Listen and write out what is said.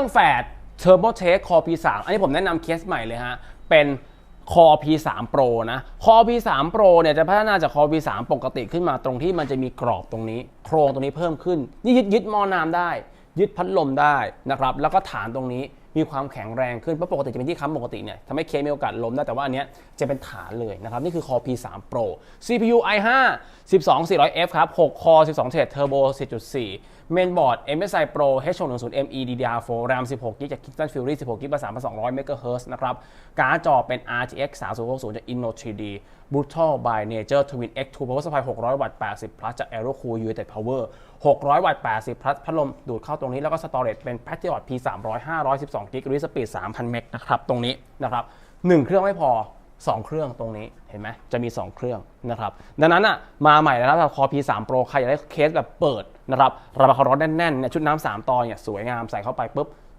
รื่องแฝด Turbo Tech Core P3 อันนี้ผมแนะนำเคสใหม่เลยฮะ เป็น Core P3 Pro นะ Core P3 Pro เนี่ยจะพัฒนาจาก Core P3 ปกติขึ้นมาตรงที่มันจะมีกรอบตรงนี้ โครงตรงนี้เพิ่มขึ้น นี่ยึดยึดหมอน้ำได้ ยึดพัดลมได้นะครับ แล้วก็ฐานตรงนี้ มีความแข็งแรงขึ้นเพราะปกติจะเป็นที่ค้ำปกติเนี่ยทำให้เคสมีโอกาสล้มได้แต่ว่าอันเนี้ยจะเป็นฐานเลยนะครับนี่คือ Core P3 Pro CPU i5 12400F ครับ6 Core 12 thread Turbo 4.4เมนบอร์ด MSI Pro H610 ME DDR4 RAM 16 GB จาก Kingston Fury 16 GB 3200 MHz นะครับการ์ดจอเป็น RTX 3060จาก Inno 3D Brutal by Nature Twin X2 Power Supply 600 วัตต์ 80 plus จาก Aerocool United Power 600 วัตต์ 80 plus พัดลมดูดเข้าตรงนี้แล้วก็ Storage เป็น Patriot P300 512 GB Read Speed 3,000 เมกนะครับตรงนี้นะครับ1เครื่องไม่พอ 2 เครื่องตรงนี้เห็นไหมจะมี 2 เครื่องนะครับดังนั้นอะมาใหม่แล้วนะครับคอ P3 Pro ใครอยากได้เคสแบบเปิดนะครับระบายความร้อนแน่นๆเนี่ยชุดน้ำสามตอนเนี่ยสวยงามใส่เข้าไปปุ๊บ